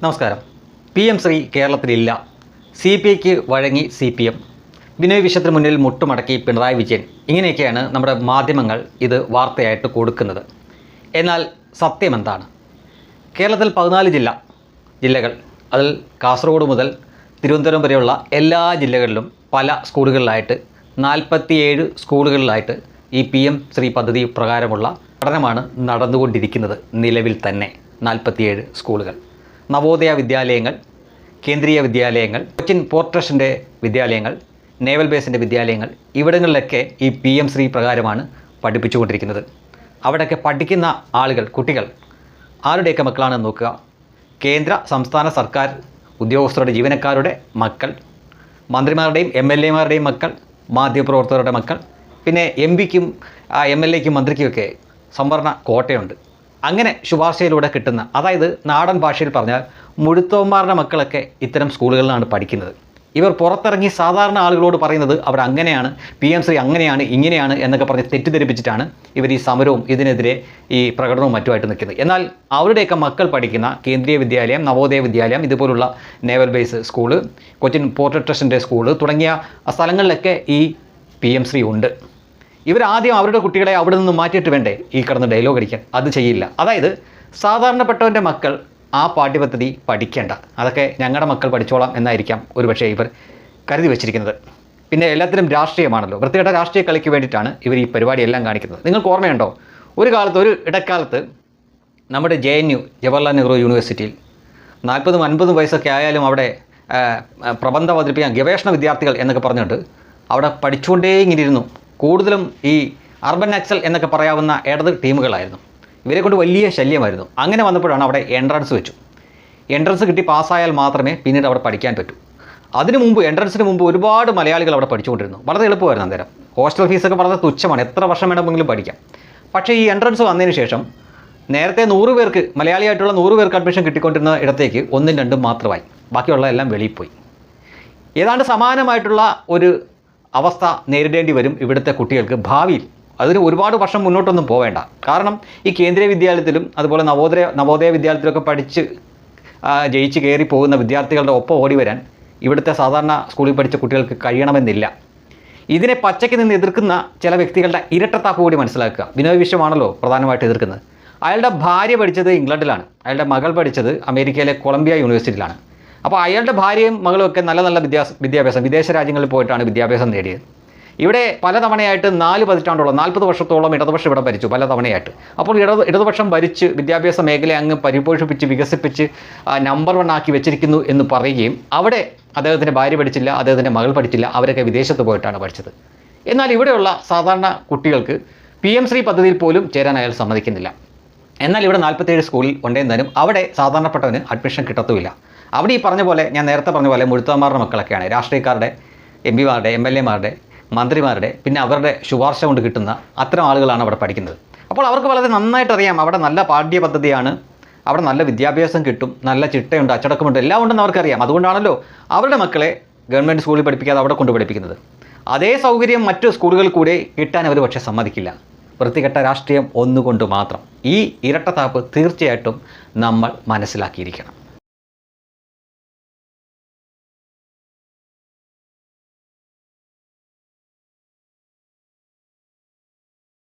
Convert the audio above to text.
നമസ്കാരം. P M Shri കേരളത്തിലില്ല. C P ഐക്ക് വഴങ്ങി സി പി എം. വിനയ് വിശ്വത്തിന് മുന്നിൽ മുട്ടുമടക്കി പിണറായി വിജയൻ. ഇങ്ങനെയൊക്കെയാണ് നമ്മുടെ മാധ്യമങ്ങൾ ഇത് വാർത്തയായിട്ട് കൊടുക്കുന്നത്. എന്നാൽ സത്യം എന്താണ്? കേരളത്തിൽ പതിനാല് ജില്ല ജില്ലകൾ. അതിൽ കാസർഗോഡ് മുതൽ തിരുവനന്തപുരം വരെയുള്ള എല്ലാ ജില്ലകളിലും പല സ്കൂളുകളിലായിട്ട് നാൽപ്പത്തിയേഴ് സ്കൂളുകളിലായിട്ട് ഈ പി എം ശ്രീ പദ്ധതി പ്രകാരമുള്ള പഠനമാണ് നടന്നുകൊണ്ടിരിക്കുന്നത് നിലവിൽ തന്നെ. നാൽപ്പത്തിയേഴ് സ്കൂളുകൾ. നവോദയ വിദ്യാലയങ്ങൾ കേന്ദ്രീയ വിദ്യാലയങ്ങൾ കൊച്ചിൻ പോർട്ട് ട്രസ്റ്റിന്റെ വിദ്യാലയങ്ങൾ നേവൽ ബേസിന്റെ വിദ്യാലയങ്ങൾ ഇവിടങ്ങളിലൊക്കെ ഈ പി എം ശ്രീ പ്രകാരമാണ് പഠിപ്പിച്ചുകൊണ്ടിരിക്കുന്നത്. അവിടെയൊക്കെ പഠിക്കുന്ന ആളുകൾ കുട്ടികൾ ആരുടെയൊക്കെ മക്കളാണെന്ന് നോക്കുക? കേന്ദ്ര സംസ്ഥാന സർക്കാർ ഉദ്യോഗസ്ഥരുടെ ജീവനക്കാരുടെ മക്കൾ മന്ത്രിമാരുടെയും എം എൽ എമാരുടെയും മക്കൾ മാധ്യമപ്രവർത്തകരുടെ മക്കൾ പിന്നെ എം പിക്കും എം എൽ എക്കും മന്ത്രിക്കുമൊക്കെ സംവരണ കോട്ടയുണ്ട്. അങ്ങനെ ശുപാർശയിലൂടെ കിട്ടുന്ന അതായത് നാടൻ ഭാഷയിൽ പറഞ്ഞാൽ മുഴുത്തോന്മാരുടെ മക്കളൊക്കെ ഇത്തരം സ്കൂളുകളിലാണ് പഠിക്കുന്നത്. ഇവർ പുറത്തിറങ്ങി സാധാരണ ആളുകളോട് പറയുന്നത് അവർ അങ്ങനെയാണ് പി എം ശ്രീ അങ്ങനെയാണ് ഇങ്ങനെയാണ് എന്നൊക്കെ പറഞ്ഞ് തെറ്റിദ്ധരിപ്പിച്ചിട്ടാണ് ഇവർ ഈ സമരവും ഇതിനെതിരെ ഈ പ്രകടനവും മറ്റുമായിട്ട് നിൽക്കുന്നത്. എന്നാൽ അവരുടെയൊക്കെ മക്കൾ പഠിക്കുന്ന കേന്ദ്രീയ വിദ്യാലയം നവോദയ വിദ്യാലയം ഇതുപോലുള്ള naval base school Cochin port ട്രസ്റ്റിന്റെ സ്കൂൾ തുടങ്ങിയ സ്ഥലങ്ങളിലൊക്കെ ഈ പി എം ശ്രീ ഉണ്ട്. ഇവരാദ്യം അവരുടെ കുട്ടികളെ അവിടെ നിന്ന് മാറ്റിയിട്ട് വേണ്ടേ? ഈ കിടന്ന് ഡയലോഗ് അടിക്കാൻ. അത് ചെയ്യില്ല. അതായത് സാധാരണപ്പെട്ടവന്റെ മക്കൾ ആ പാഠ്യപദ്ധതി പഠിക്കേണ്ട. അതൊക്കെ ഞങ്ങളുടെ മക്കൾ പഠിച്ചോളാം എന്നായിരിക്കാം ഒരുപക്ഷേ ഇവർ കരുതി വെച്ചിരിക്കുന്നത്. പിന്നെ എല്ലാത്തിനും രാഷ്ട്രീയമാണല്ലോ. വൃത്തികെട്ട രാഷ്ട്രീയ കളിക്ക് വേണ്ടിയിട്ടാണ് ഇവർ ഈ പരിപാടിയെല്ലാം കാണിക്കുന്നത്. നിങ്ങൾക്ക് ഓർമ്മയുണ്ടോ? ഒരു കാലത്ത് ഒരു ഇടക്കാലത്ത് നമ്മുടെ J N U Jawaharlal Nehru യൂണിവേഴ്സിറ്റിയിൽ നാൽപ്പതും അൻപതും വയസ്സൊക്കെ ആയാലും അവിടെ പ്രബന്ധം അവതരിപ്പിക്കാൻ ഗവേഷണ വിദ്യാർത്ഥികൾ എന്നൊക്കെ പറഞ്ഞിട്ട് അവിടെ പഠിച്ചുകൊണ്ടേ ഇങ്ങനെ ഇരുന്നു. കൂടുതലും ഈ അർബൻ നക്സൽ എന്നൊക്കെ പറയാവുന്ന ഇടത് ടീമുകളായിരുന്നു. ഇവരെ കൊണ്ട് വലിയ ശല്യമായിരുന്നു. അങ്ങനെ വന്നപ്പോഴാണ് അവിടെ എൻട്രൻസ് വെച്ചു. എൻട്രൻസ് കിട്ടി പാസ്സായാൽ മാത്രമേ പിന്നീട് അവിടെ പഠിക്കാൻ പറ്റൂ. അതിനു മുമ്പ് എൻട്രൻസിന് മുമ്പ് ഒരുപാട് മലയാളികൾ അവിടെ പഠിച്ചുകൊണ്ടിരുന്നു. വളരെ എളുപ്പമായിരുന്നു അന്നേരം. ഹോസ്റ്റൽ ഫീസൊക്കെ വളരെ തുച്ഛമാണ്. എത്ര വർഷം വേണമെങ്കിലും പഠിക്കാം. പക്ഷേ ഈ എൻട്രൻസ് വന്നതിന് ശേഷം നേരത്തെ നൂറ് പേർക്ക് മലയാളിയായിട്ടുള്ള നൂറ് പേർക്ക് അഡ്മിഷൻ കിട്ടിക്കൊണ്ടിരുന്ന ഇടത്തേക്ക് ഒന്നും രണ്ടും മാത്രമായി. ബാക്കിയുള്ള എല്ലാം വെളിയിൽ പോയി. ഏതാണ്ട് സമാനമായിട്ടുള്ള ഒരു അവസ്ഥ നേരിടേണ്ടി വരും ഇവിടുത്തെ കുട്ടികൾക്ക് ഭാവിയിൽ. അതിന് ഒരുപാട് വർഷം മുന്നോട്ടൊന്നും പോവേണ്ട. കാരണം ഈ കേന്ദ്രീയ വിദ്യാലയത്തിലും അതുപോലെ നവോദയ നവോദയ വിദ്യാലയത്തിലൊക്കെ പഠിച്ച് ജയിച്ച് കയറി പോകുന്ന വിദ്യാർത്ഥികളുടെ ഒപ്പം ഓടി വരാൻ ഇവിടുത്തെ സാധാരണ സ്കൂളിൽ പഠിച്ച കുട്ടികൾക്ക് കഴിയണമെന്നില്ല. ഇതിനെ പച്ചയ്ക്ക് നിന്ന് എതിർക്കുന്ന ചില വ്യക്തികളുടെ ഇരട്ടത്താപ്പ് കൂടി മനസ്സിലാക്കുക. വിനോദ വിശ്വമാണല്ലോ പ്രധാനമായിട്ട് എതിർക്കുന്നത്. അയാളുടെ ഭാര്യ പഠിച്ചത് ഇംഗ്ലണ്ടിലാണ്. അയാളുടെ മകൾ പഠിച്ചത് അമേരിക്കയിലെ കൊളംബിയ യൂണിവേഴ്സിറ്റിയിലാണ്. അപ്പോൾ അയാളുടെ ഭാര്യയും മകളും ഒക്കെ നല്ല നല്ല വിദ്യാ വിദ്യാഭ്യാസം വിദേശ രാജ്യങ്ങളിൽ പോയിട്ടാണ് വിദ്യാഭ്യാസം നേടിയത്. ഇവിടെ പലതവണയായിട്ട് നാല് പതിറ്റാണ്ടോളം നാൽപ്പത് വർഷത്തോളം ഇടതുപക്ഷം ഇവിടെ ഭരിച്ചു പലതവണയായിട്ട്. അപ്പോൾ ഇടത് ഇടതുപക്ഷം ഭരിച്ച് വിദ്യാഭ്യാസ മേഖല അങ്ങ് പരിപോഷിപ്പിച്ച് വികസിപ്പിച്ച് നമ്പർ വൺ ആക്കി വെച്ചിരിക്കുന്നു എന്ന് പറയുകയും അവിടെ അദ്ദേഹത്തിന്റെ ഭാര്യ പഠിച്ചില്ല അദ്ദേഹത്തിന്റെ മകൾ പഠിച്ചില്ല അവരൊക്കെ വിദേശത്ത് പോയിട്ടാണ് പഠിച്ചത്. എന്നാൽ ഇവിടെയുള്ള സാധാരണ കുട്ടികൾക്ക് പി എം ശ്രീ പദ്ധതിയിൽ പോലും ചേരാൻ അയാൾ സമ്മതിക്കുന്നില്ല. എന്നാൽ ഇവിടെ നാൽപ്പത്തേഴ് സ്കൂളിൽ ഉണ്ടെന്നാലും അവിടെ സാധാരണപ്പെട്ടവന് അഡ്മിഷൻ കിട്ടത്തുമില്ല. അവിടെ ഈ പറഞ്ഞ പോലെ ഞാൻ നേരത്തെ പറഞ്ഞ പോലെ മുഴുത്തമാരുടെ മക്കളൊക്കെയാണ്. രാഷ്ട്രീയക്കാരുടെ എം പിമാരുടെ എം എൽ എമാരുടെ മന്ത്രിമാരുടെ പിന്നെ അവരുടെ ശുപാർശ കൊണ്ട് കിട്ടുന്ന അത്തരം ആളുകളാണ് അവിടെ പഠിക്കുന്നത്. അപ്പോൾ അവർക്ക് വളരെ നന്നായിട്ട് അറിയാം അവിടെ നല്ല പാഠ്യ പദ്ധതിയാണ് അവിടെ നല്ല വിദ്യാഭ്യാസം കിട്ടും നല്ല ചിട്ടയുണ്ട് അച്ചടക്കമുണ്ട് എല്ലാം ഉണ്ടെന്ന് അവർക്കറിയാം. അതുകൊണ്ടാണല്ലോ അവരുടെ മക്കളെ ഗവൺമെന്റ് സ്കൂളിൽ പഠിപ്പിക്കാതെ അവിടെ കൊണ്ട് പഠിപ്പിക്കുന്നത്. അതേ സൗകര്യം മറ്റു സ്കൂളുകളിൽ കൂടെ കിട്ടാൻ അവർ പക്ഷേ സമ്മതിക്കില്ല. വൃത്തികെട്ട രാഷ്ട്രീയം ഒന്നുകൊണ്ട് മാത്രം. ഈ ഇരട്ടത്താപ്പ് തീർച്ചയായിട്ടും നമ്മൾ മനസ്സിലാക്കിയിരിക്കണം.